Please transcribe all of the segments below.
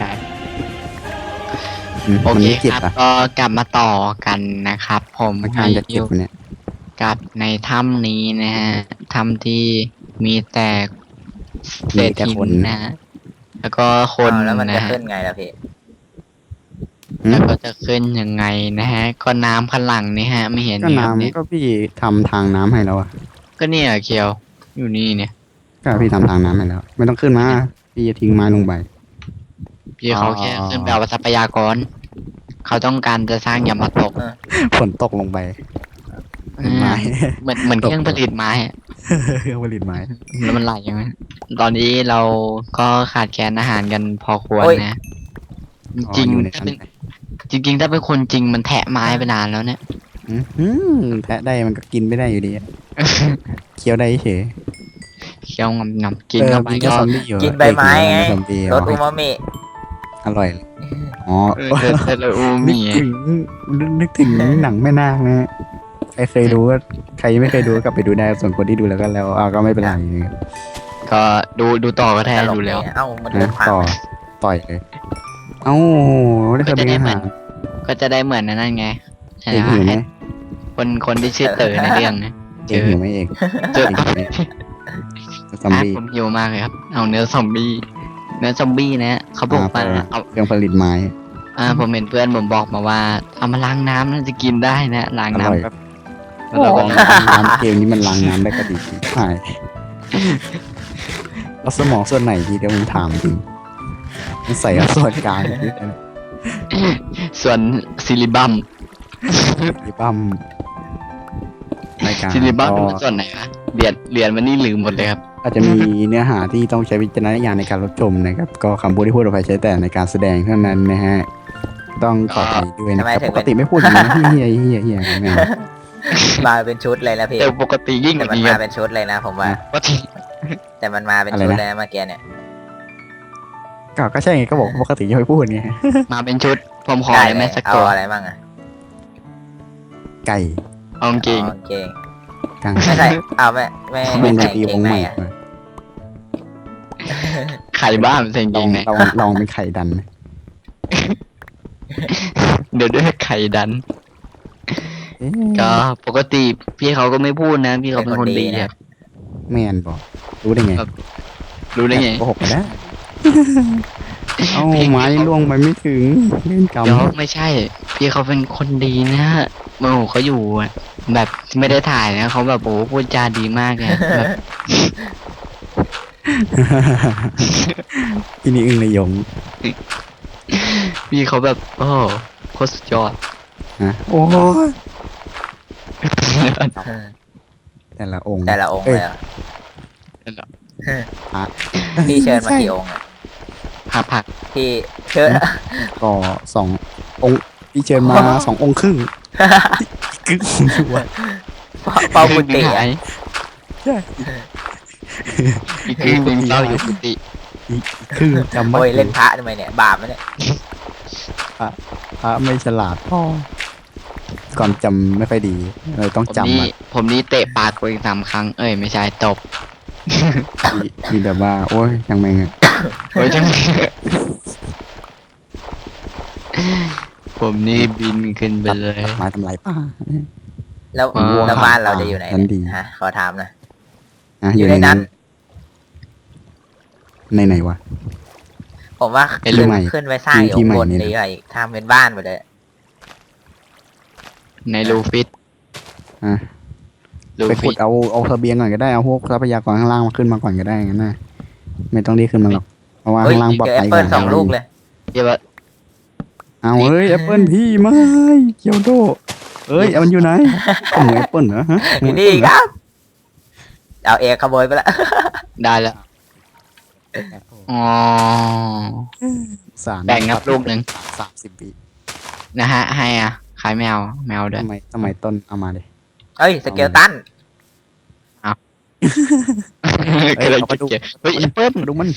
ได้อืมโอมันเคไม่เจ็บครับอะก็กลับมาต่อกันนะครับ ผมมันการจะเจ็บวะเนี่ยกับในถ้ำนี้นะฮะถ้ำที่มีแต่เศษหินนะฮะแล้วก็คนอ้าวแล้วมันจะนะฮะขึ้นไงล่ะพี่อืมแล้วก็จะขึ้นยังไงนะฮะ ก็น้ำพลังนี่ฮะ ไม่เห็นก็นี่ครับเนี่ยน้ำก็พี่ทำทางน้ำให้แล้วอะก็เนี่ยเคียวอยู่นี่เนี่ยก็พี่ทำทางน้ำให้แล้ว ไม่ต้องขึ้นมา พี่จะทิ้งไม้ลงไป พี่เขาแค่ขึ้นไปเอาทรัพยากร เขาต้องการจะสร้างยามาตกฝนตกลงไปอืมไม้เหมือนเหมือนเครื่องผลิตไม้อะเครื่องผลิตไม้แล้วมันไหลยังไงตอนนี้เราก็ขาดแคลนอาหารกันพอควรโอ้ยนะอ๋อจริงอยู่ในๆถ้านั้นเป็นจริงๆ ถ้าเป็นคนจริงมันแทะไม้ไปนานแล้วเนี่ยอืมอืมแทะได้มันก็กินไม่ได้อยู่ดีอะเคี้ยวได้เฉยเคี้ยวงำงำกินออเข้าไปมีก็ซอมบี้อยู่กินใบไม้ไงซอมบี้รสอูมามิ อร่อยเลยอ๋อเออเธอเธอเลยอูนึมีกถึงนึกถึงหนังแม่นาคนะฮะใครเคยดูก็ใครไม่เคยดูก็กลับไปดูได้ส่วนคนที่ดูแล้วก็แล้วอ่าก็ไม่เป็นไรก็ดูดูต่อก็แท้ตลกดูแล้ว เนี่ยเอ้ามันนะเดินผ่านต่อต่อยเลยเอ้าได้เคยเป็นอาหารก็จะได้เหมือนนั่นไงใช่เองไหมหิวไหมคนคนที่ชื่อเต๋อในเรื่องนะเองหิวไหมเองเจอเองหิวไหมซอมอะบี้ผมหิวมากเลยครับ เอาเนื้อซอมบี้ เนื้อซอมบี้นะเขาบอกว่าเอาเครื่องผลิตไม้ อ่าผมเห็นเพื่อนผมบอกมาว่า เอามาล้างน้ำน่าจะกินได้นะล้างอร่อยน้ำแบบแล้วเราก็น้ำเกมนี้มันล้างน้ำได้ก็ดีใช่แล้วสมองส่วนไหนทีเดียวมึงถามจริงมันใส่เอาส่วนกลางนิดนึงส่วนซิลิบัมพี่ปั้มรายการซิลิบัมก็เป็นส่วนไหนวะเรียนเรียนมันนี่ลืมหมดเลยครับ อาจจะมีเนื้อหาที่ต้องใช้วิจารณญาณในการรับชมนะครับ ก็คำพูดที่พูดออกไปใช้แต่ในการแสดงเท่านั้นนะฮะ ต้องขออภัยด้วยนะครับปกติไม่พูดอย่างนี้นะเฮียเฮียเฮียไม่เอามาเป็นชุดเลยนะพี่แต่ปกติยิ่งกแต่ว่ามันนี้คมารับเป็นชุดเลยนะ ผมว่าปกติแต่มันมาเป็นอะไรชุดนะเลยนะเมื่อกี้เนี่ยก็ก็ใช่ไงก็บอกว่าปกติจะไม่พูดไงมาเป็นชุดผมขอได้เลยไหมเลยสักเอาตัวอะไรบ้างอะไก่เอากางเกงอ๋อเก่งกลางไม่ใช่เอาไม่ไม่เป็ไม่นดใส่นตรีเกวงงในใหม่อะมา ไข่บ้านใส่กางลเกองงไหนลองลองเป็นไข่ดันนะเดี๋ยวด้วยไข่ดัน เอ๊ะก็ปกติพี่เขาก็ไม่พูดนะ พี่เขาเป็นคนดีครับแม่นบอกรู้ได้ไงครับรู้ได้ไงโกหกกันได้เอ้าไม้ล่วงไปไม่ถึงเล่นกรรมเดี๋ยวไม่ใช่ พี่เขาเป็นคนดีนะฮะโอ้โหเขาอยู่อะแบบไม่ได้ถ่ายนะเขาแบบโอ้โหพูดจาดีมากเลยแบบ ที่นี่อึ้งเลยยงพี่เขาแบบโอ้โหโคตรสุดยอดนะโอ้ยอืมแต่ละองค์แต่ละองค์เอ้เลยยอะพระพี่เชิญมากี่องค์อะผักผักพี่เชิญก็สององค์ที่เชิญมาสององค์ครึ่งครึ่งชัวร์เป่ากุฏิหาอะยใช่ อีกครึ่งหนึงเศร้าอยู่กุฏิครึ่งจำไม่โอ้ยถูเล่นกพระทำไมเนี่ย บาปไหมเนี่ยพระไม่ฉลาดพ่อก่อนจำไม่ค่อยดีเลยต้องผมจำนี่อะผมนี่เตะปากตัวเองสามครั้ง เอ้ยไม่ใช่ตบมีมีแบบว่า โอ้ยยังไม่งอะเฮ้ยจังผมนี่บินขึ้นไปเลย ตัดไม้ทำลายป่า แล้วอ่าแล้วบ้านเราจะอยู่ไหนนั้นดีเนี่ยฮะขอถามหนะ อะอยู่ในนั้น ในไหนวะ ผมว่าเป็นขึ้นใหม่ขึ้นไปสร้างอยู่ที่ใหม่บนนี่นะดีกว่าอีกทำเป็นบ้านไปเลย ในลูฟิตอะลูไปฟิขุดตเอาเอาเสบียงก่อนก็ได้เอาพวกทรัพยากรข้างล่างมาขึ้นมาก่อนก็ได้งั้นนะไม่ต้องรีบขึ้นมาหรอกเพราะว่าเฮ้ยข้างล่างปลอดเจอแอภัปยเปิลว่าสองลูกเลย เดี๋ยวว่า เอาเอ้ยแอปเปิลพี่ไม่เกียวโดเอ้ยเอามันอยู่ไหนขโมยแอปเปิลเหรอฮะขโมอยู่ยนี่แอปเปิ้ลเหรอ ครับ เอาเอกขโมยไปละ ได้แล้ว อ๋อ สารแบ่งครับลูกหนึ่ง สามสิบปีนะฮะ ให้อะ ขายแมว แมวด้วย ทำไมทำไมต้นเอามาเลย เอ้ย สเกลตันก็เลยเก็บเฮ้ยแอปเปิ้ลดูมัน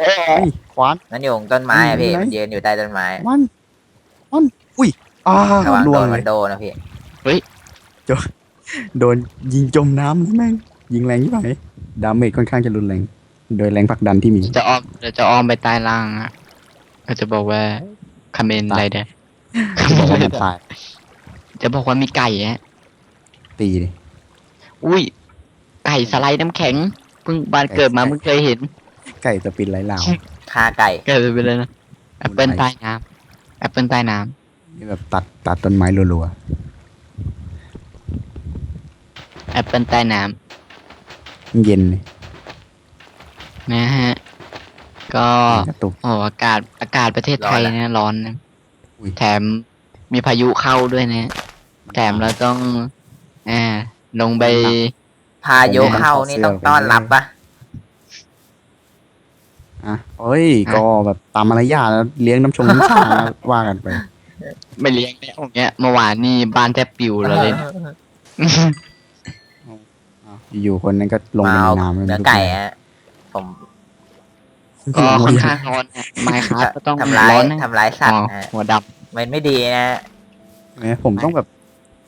เฮ้ยขวานมันอยู่บนต้นไม้อะพี่ อยู่ไหน มันยืนอยู่ใต้ต้นไม้ มันมันอุ้ยอ้าระวังล่โดวงนเลมัยนโดนนะพี่โดนยิงจมน้ำแม่ง ยิงแรงยี่ไหมดาเมจค่อนข้างจะรุนแรง โดยแรงผลักดันที่มี จะอ้อมเราจะอ้อมไปใต้ล่างอะก็จะบอกว่าคาเมนตายไรเดอร์บอกว่ามันตาย จะบอกว่ามีไก่ฮะตีดิอุ้ย ไก่สไลด์น้ำแข็งเพิ่งบานเกิดมาไก่เพิ่งเคยเห็น ไก่จะปินไร้ลาวฆ่าไก่เกิดไปเลยนะแอปเปิลใต้น้ำแอปเปิลใต้น้นี่แบบตัดตัดต้นไม้รัวำแอปเปิลใต้น้ๆ เย็นเลยำนะฮะ ก็กระตุก โอ้อากาศอากาศประเทศไทยร้อนอะเนี่ยร้อนนะอุ้ยแถมมีพายุเข้าด้วยนะแถมเราต้องอ่าลงไปพายุเข้านี่ต้องต้อนรับปะอะเอ้ย ก็แบบตามมารยาทแล้วเลี้ยงน้ำชงน้ำชา ว่ากันไป ไม่เลี้ยงแล้วอย่างเงี้ยเมื่อวานนี่บ้านแทบปิวเราเลย อยู่คนนั้นก็ลงมาไปในเอาน้ำเนื้อไก่ฮะผมก็ค่อนข้างร้อนนะไมค์ครับก็ต้องทำร้ายร้อนนะทำร้ายสัตอ๋อว์ฮะหัวดมันไม่ดีนะเนี่ยผมต้องแบบ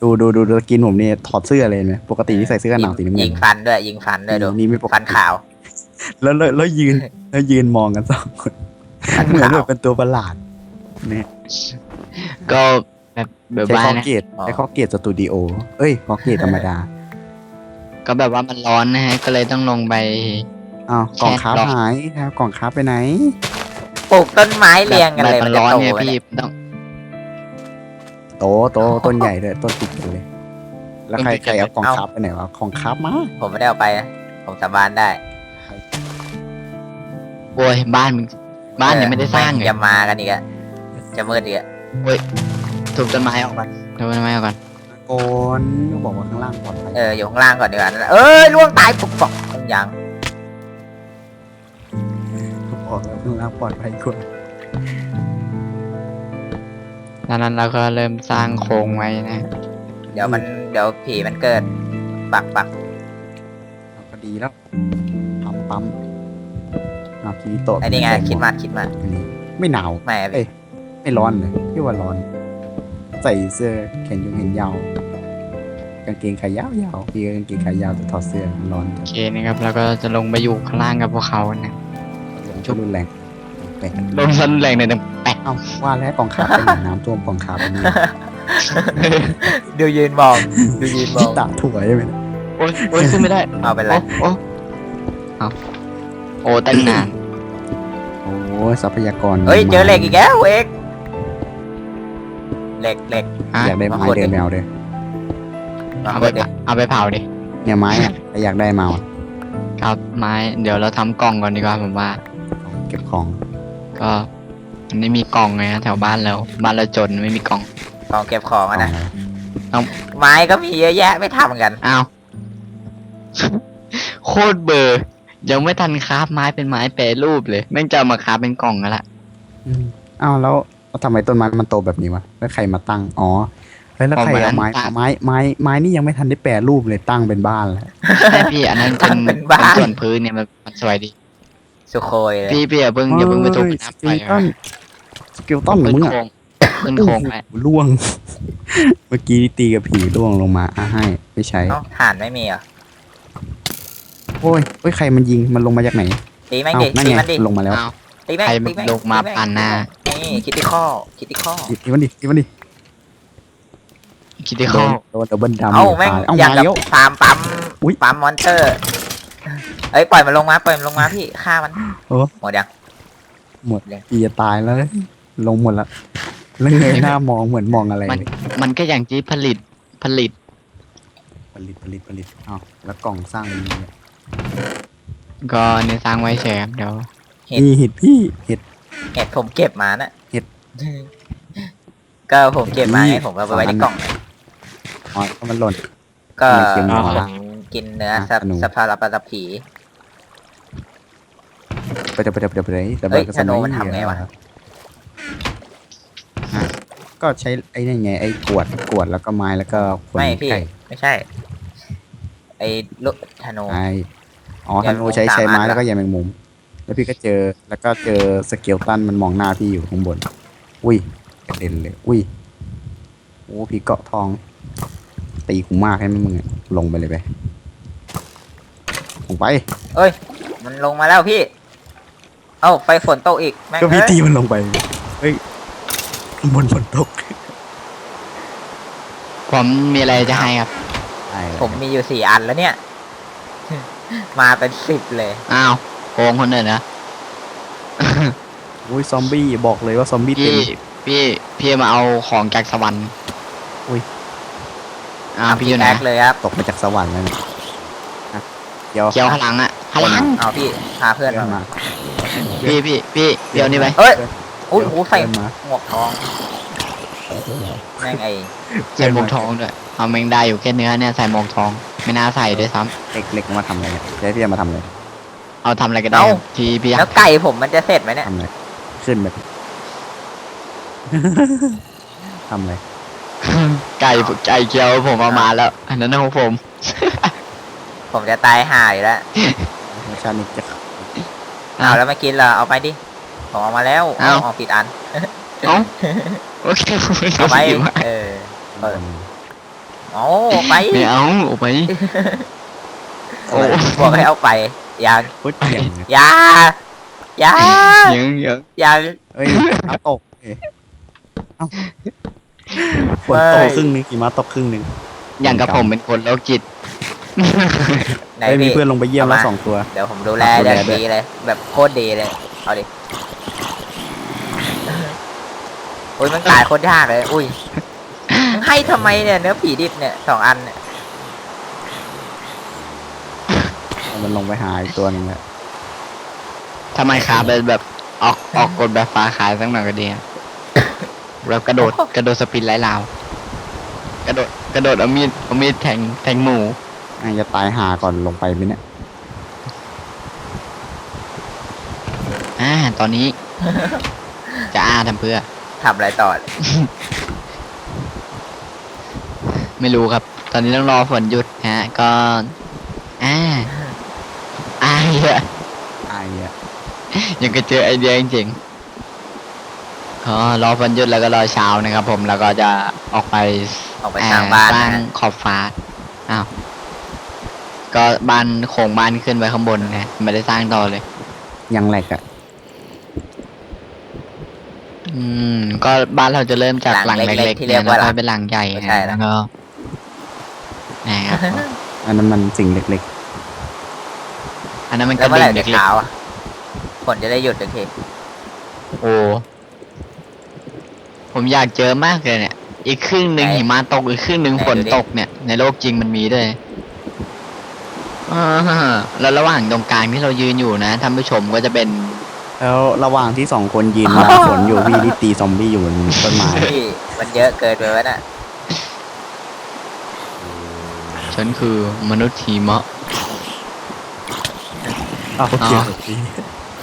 ดูดูดูดูสกินผมนี่ถอดเสื้อเลยเนี่ยปกติที่ใส่เสื้อกันหนาวสีน้ำเงิยินงฟันด้วยยิงฟันด้วยดูนี่ไม่ปกฟันติขาวแล้วแล้วแล้วยืน แล้วยืนมองกันสองคนฟันเหมือนขาวแบบเป็นตัวประหลาดเนี่ยำก็แบบแบบใช้ว่าคอนะเกตอ๋อใช้คอเกตสตูดิโอเอ้ยคอเกตธรรมดา ก็แบบว่ามันร้อนนะฮะ ก็เลยต้องลงไป อ้าวกล่องคราฟแชร์กล่องหายครับกล่องคราฟไปไหน ปลูกต้นไม้เรียงกันเลยแบบมัมันนจะร้อนโตไงไหมพี่เนี่ยต้องโตโตต้นใหญ่เลยต้นติดกันเลย แล้วใครต้นติดใคกันรเอาเลยกล่องเอ้าคราฟไปไหนวะของคราฟมาผมไม่ได้เอาไปนะผมสาบานได้โวยบ้านมึงบ้านยังไม่ได้สร้างเลยจะมากันอีกอะจะมืดอีกอะถูกต้นไม้ออกก่อนถูกต้นไม้ออกก่อน โอนก็บอกว่าข้างล่างปลอดภัยเอออยู่ข้างล่างก่อนดีกว่าเอ้ยล่วงตายปุ๊บบอกยังบอกแล้วข้างล่างปลอดภัยกว่าดังนั้นเราก็เริ่มสร้างโครงไว้นะ เดี๋ยวมันเดี๋ยวผีมันเกิดปักปักก็ดีแล้วปั๊มปั๊มเอาคีโตะไอ้นี่ไงคิดมากคิดมากอันนี้ไม่หนาวไม่อะเอ้ยไม่ร้อนเลยพี่ว่าร้อนใส่เสื้อแขนยงแขนยาวกางเกงขายาวยาวพี่ก็กางเกงขายาวแต่ถอดเสื้อมันร้อนโอเคนะครับเราก็จะลงไปอยู่ข้างล่างกับพวกเขานะลงชุดรุนแรงไปลงสันแรงในอยหนึ่งแปะเอ้าว่าแล้วกองขาเป็นอย่างน้ำท่วมกองขาเป็นนี่ดูยืนมองดูยืนมอที่งตาถั่วใช่ไหมโอ้ยโอ้ยขึ้นไม่ได้เอาเป็นไรโอ้โอ้เอาโอ้ตั้งนานโอ้ทรัพยากรเฮ้ยเจอเหล็กอีกแล้วเอก เหล็กเหล็กอะอยากได้ไม้มาขุดดิเดินแมวเลยมาเอาคไปนดิเอาไปเผาดิเนี่ยไม้อะใครอยากได้มาอะครับไม้เดี๋ยวเราทำกล่องก่อนดีกว่าผมว่า เก็บของก็มันไม่มีกล่องไงนะแถวบ้านเราบ้านเราจนไม่มีกล่องกองเก็บของอะนะเอาไม้ก็มีเยอะแยะไม่ทำกัน อ้าว โคตรเบอร์ยังไม่ทันคราฟไม้เป็นไม้แปรรูปเลยแม่งจะเอามาคราฟเป็นกล่องกันละ อืมอ้าวแล้ว แล้วทำไมต้นไม้มันโตแบบนี้วะแล้วใครมาตั้งอ๋อเฮ้ยแล้วใครเอาไม้ไม้ไม้ไม้นี่ยังไม่ทันได้แปรรูปเลยตั้งเป็นบ้านแล้วใช่พี่อันนั้นเป็นเป็นบ้านเป็นส่วนพื้นเนี่ยมันมันสวยดี สุโคยเลยพี่พี่อย่าเพิ่งอย่าเพิ่งไปถูกเฮ้ยน้ำสไปกิลตันสกิลตันขึ้มึนงโครอะงขึ้นโครงไปโอ้โหล่วง เมื่อกี้ตีกับผีล่วงลงมาอะให้ไม่ใช้ เอ้าถ่านไม่มีเหรอโอ้ยโอ้ยใครมันยิงมันลงมาจากไหนตีแม่งเอ้าดินั่นตีไงมันดิลงมาแล้วอ้าวตีแม่งใครตีแม่งลงมาตีแงปั่นหน้านี่ คิดที่ข้อคิดที่ข้อตีมันดิตีมันดิคิดที่โดเข้านโดนดับเบิลดำเอ้าแม่งเอ้าอยากมากับแล้ว ฟาร์มปั๊มอุ๊ยปั๊มมอนเตอร์เอ้ยปล่อยมันลงมาปล่อยมันลงมาพี่ฆ่ามันโอ้หมดยังพี่จะตายแล้วลงหมดละแล้วเงยหน้ามองเหมือนมองอะไรเลยมันก็อย่างที่ผลิตผลิตผลิตผลิตผลิตเอ้าแล้วกล่องสร้างมันมีเนี่ยก็เนี่ยสร้างไว้เฉยครับเดี๋ยวมีเห็ดพี่เห็ด เห็ดผมเก็บมาน่ะเห็ด ก็ผมเก็บมานี่ไงผมเอาไปไว้ในกล่อง อ๋อก็มันหล่น ก็ไม่เค็มหรอผมกินเนื้ออะสับขนมสภาพปลาผี ไปจะไปจะไปจะไปแต่เฮ้ยก็ธนูมันทำไงวะฮะก็ใช้ไอ้นี่ไงไอ้กวดกวดแล้วก็ไม้แล้วก็คนไม่พี่ ไก่ไม่ใช่ ไอ้ลูกธนู ไอ้อ๋อใยธแมงมุนูมใช้สามใช้ไม้อันแล้วก็ใยแมงมุม แล้วพี่ก็เจอแล้วก็เจอสเกลตันมันมองหน้าพี่อยู่ข้างบน อุ้ยกระเด็นเลย อุ้ยโอ้พี่เกาะทอง ตีกูมากให้มึงอะลงไปเลยไปลงไปเอ้ย มันลงมาแล้วพี่ เอ้าไฟฝนตกอีกแม่งก็พี่เอ้ยตีมันลงไปเฮ้ยบนฝนตกผมมีอะไรจะให้ครับ ใช่ผมมีอยู่สี่อันแล้วเนี่ย มาเป็นสิบเลย อ้าว โกงคนอื่นนะอุ้ยซอมบี้บอกเลยว่าซอมบี้เต็พี่มพี่พี่มาเอาของจากสวรรค์อุ๊ยอ้าวพี่อยู่ไหนแม็กเลยครับตกมาจากสวรรค์แล้วเนี่ยอะเดี๋ยวเกียวข้างหลังอะข้างหลังเอาพี่พาเพื่อนเดินมา มาพี่พี่พี่เดี๋ยวนี้ไปเอ้ยอุ้ยโอ้ใส่เดินมา หมวกทองแม่งไอใส่หมวกทองด้วยเอาแมงได้อยู่แค่เนื้อเนี่ยใส่หมวกทอง ไม่น่าใส่ด้วยซ้เล็กเล็กมาทำอะไรเนี่ยเจ๊พี่จะมาทำอะไรำ เอาทำอะไรก็ได้ครับพี่พี่อยาแล้กวไก่ผมมันจะเสร็จไหมเนี่ย ทำอะไรขึ้นแบบ ทำอะไรไก่ไก่เกียวผมเอามาแล้ว อันนั้นของผม ผมจะตายห่าอยู่แล้วรสชาตินี่จะเอาแล้วไม่กินเหรอเอาไปดิ ผมเอามาแล้วเอา เอาผิดอัน เอ้าโอเคเอาไปม่เออเปิดเอาไปไม่เอาเอาไป โอ้ บอกให้เอาไป ยังพูดเก่งเนี่ยอยาอยายังยังยังเอ้ยหิมะตกเอ้ยเอ้าฝนตกครึ่งหนึงหิมะตกครึ่งหนึงอย่างกับผมเป็นคนโรคจิต ไหนเอ้ยมีพี่ เพื่อนลงไปเยี่ยมแล้วสองตัว เดี๋ยวผมดูแลดูแล อย่างด้วยดีเลย แบบโคตรดีเลย เอาดิ อุ้ยมันตายโคตรยากเลย อุ้ยมึงให้ทำไมเนี่ย เนื้อผีดิบเนี่ยสองอันเนี่ย มันลงไปหาอีกตัวหนึงแหละทำไมขาเป็นแบบออกออกกดแบบฟ้าขายสักหน่อยก็ดีอะแบบกระโดดกระโดดสปินไล่ลาว กระโดดกระโดดเอามีดเอามีดแทงแทงหมูอะจะตายหาก่อนลงไปไหมเนี่ยอ่า ตอนนี้ จะอ้าทำเพื่อ ทำอะไรต่อไม่รู้ครับ ตอนนี้ต้องรอฝนหยุดฮะ ก็ อ่าอ่า เหี้ยไอ้อะยังก็เจอไอเดียจริงๆอ๋อรอฝนหยุดแล้วก็รอเช้านะครับ ผมแล้วก็จะออกไปออกไปสร้างบ้านสร้างนะขอบฟ้าอ้าวก็บ้านโครงบ้านขึ้นไปข้างบนนะไม่ได้สร้างต่อเลย ยังแหลกอะอืม ก็บ้านเราจะเริ่มจากหลังเล็กๆที่เรียกว่าแล้หลัวงเป็นหลังใหญ่ไม่ใช่นะแล้แล้ววก็นะครับอันนั้นมันสิ่งเล็ก อันนั้นมันกแล้วระเมื่อไหดิ่ร่งจะเล็กเช้าอะฝนจะได้หยุดสักทีๆโอ้ผมอยากเจอมากเลยเนี่ย อีกครึ่งหนึ่งหิมะตก อีกครึ่งหนึ่งฝนตกเนี่ย ในโลกจริงมันมีด้วยอ่าฮะแล้วระหว่างตรงกลางที่เรายืนอยู่นะท่านผู้ชมก็จะเป็นๆแล้วระหว่างที่สองคนยืนรอฝนอยู่พี่ที่ตีซอมบี้อยู่บนต้นไม้พี่มันเยอะเกินไปวะน่ะฉันคือมนุษย์หิมะ อ้าวโอเคอ๋อ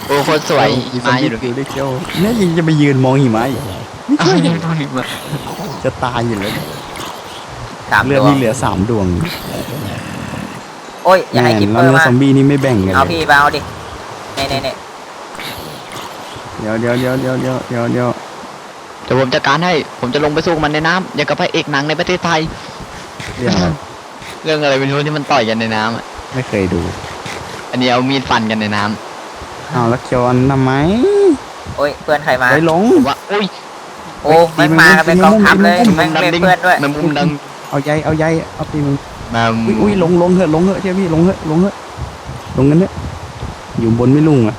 โอ้โคตรสวยหิมะอยู่ดูดูได้เที่ยวเนี่ยยังจะไปยืนมองหิมะอยู่อ้าวยังดูหิมะจะตายอยู่แล้วสามเลือดดวงนี่เหลือสามดวง โอ้ยอย่าให้กิปแม่เปอแล้วร์เนื้อมาซอมบี้นี่ไม่แบ่งกันเอาเลยพี่มาเอาดิเน่เน่เน่เดี๋ยวเดี๋ยวเดี๋ยวเดี๋ยวเดี๋ยวเดี๋ยวเดี๋ยวเดี๋ยวผมจัดการให้ ผมจะลงไปสู้กับมันในน้ำอย่างกับพระเอกหนังในประเทศไทย เรื่องอะไรเรื่องอะไรไม่รู้ที่มันต่อยกันในน้ำอะไม่เคยดู อันนี้เอามีดฟันกันในน้ำเอาแล้วเคียวอันทำไมโอ้ยเพื่อนใครมา ไปหลงผมว่าอุ้ยโอ้แม่งมากันเป็นกองทัพเลยแม่งเป็นเพื่อนด้วย แมงมุมดังเอาใยเอาใยเอาตีมึงแมงอุ้ยอุ้ยลงลงเถอะลงเถอะเชื่อพี่ลงเถอะลงเถอะลงกันเถอะอยู่บนไม่ลุ่งอะ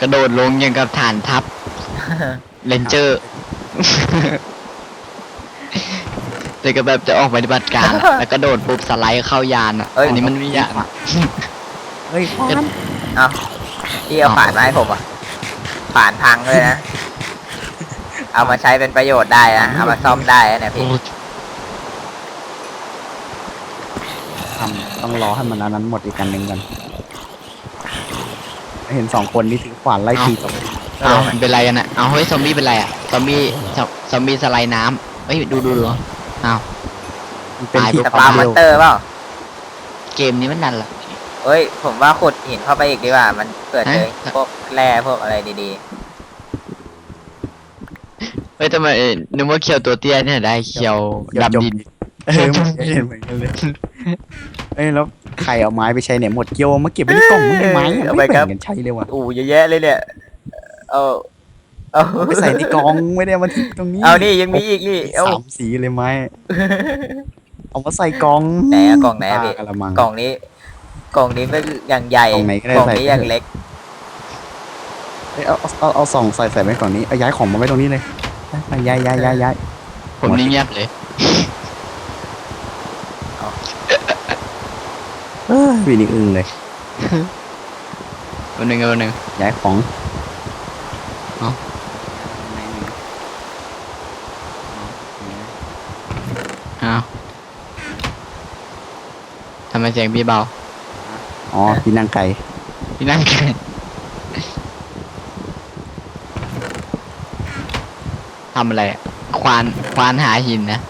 กระโดดลงอย่างกับฐานทัพเลนเจอร์ แต่ก็แบบจะออกปฏิบัติการอะแล้วกระโดดปุ๊บสไลด์เข้ายานอะ เอ้ย อันนี้มันไม่ยากอะ เฮ้ยเอาพี่เอาฝานมาให้ผมอะฝานพังเลยนะ เอามาใช้เป็นประโยชน์ได้นะเอามาซ่อมได้นะเนี่ยโอ้พี่ทำต้องรอให้มันอันนั้นหมดอีกกันหนึ่งกัน เห็นสองคนนี่ถือขวานไล่ตีกับเอามันเป็นไรกันอะ เอาเฮ้ยซอมบี้เป็นไรอะ ซอมบี้ซอมซอมบี้สไลด์น้ำเฮ้ยดูดูดูเอามันเป็นตายที่สควาปามมเร็อนวเตอร์เปล่าเกมนี้มันดันเหรอเอ้ย ผมว่าขุดหินเข้าไปอีกดีกว่า มันเกิดเจอฮะพวกแร่พวกอะไรดีเฮ้ยทำไมนึกว่าเคียวตัวเตี้ยเนี่ยได้เคียวดำดินเออมันเห็นเหมือนกันเลยเอ้ยแล้วใครเอาไม้ไปใช้เนี่ยหมดเกียวมาเก็บไว้ในกล่องมันไม้อะเอาไม่ไปครัแบ่บงกันใช้เลยว่ะอู้เยอะแยะเลยเนี่ย เอา เอาเอาไปใส่ในกล่องไม่ได้เอามาทิ้งตรงนี้เอานี่ยังมีอีกนี่เอาสามสีเลยไม้เอามาใส่กล่องไหนอะกล่องไหนอะพี่ ปลากระมัง กล่องนี้ กล่องนี้ก็อย่างใหญ่กล่องไหนก็ได้กล่องใส่นี้อย่างเล็ก เอ้ยเอาเอาเอาเอาสองใส่ใส่ไว้กล่องนี้เอาย้ายของมาไว้ตรงนี้เลยไปย้ายย้ายย้ายย้ายผมนี่เงียบเลย เออวีนี่อึ้งเลยวันหนึ่งวันหนึ่งย้ายของ อ้าวทำไมเสียงพี่เบา อ๋อที่นั่งไก่พี่นั่งกันทำอะไรอะควานควานหาหินนะ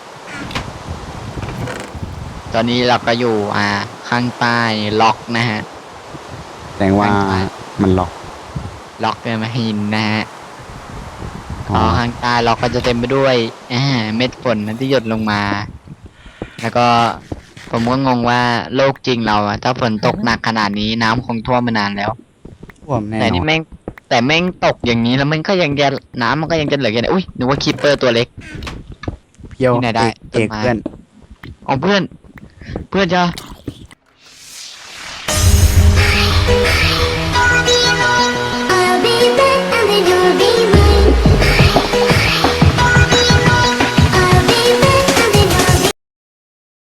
ตอนนี้เราก็อยู่ อ่า ข้างใต้ล็อกนะฮะ แสดงว่ามันล็อกล็อกเป็นหินนะฮะอ๋อ๋ออข้างใต้ล็อกก็จะเต็มไปด้วยอ่าเม็ดฝนนะที่หยดลงมา แล้วก็ผมก็งงว่าโลกจริงเราอะถ้าฝนตกหนักขนาดนี้น้ำคงท่วมมานานแล้ว ท่วมแน่แต่นอนี่นแม่งแต่แม่งตกอย่างนี้แล้วมันก็ยังจะน้ำมันก็ยังจะเหลือแค่ไหนอุ้ยนึกว่าคิปเปอร์ตัวเล็ก เพียวที่ไหนได้เอกเอกต้นไม้ เพื่อนอ๋อเพื่อน เพื่อนจะ I'll be back and then you'll be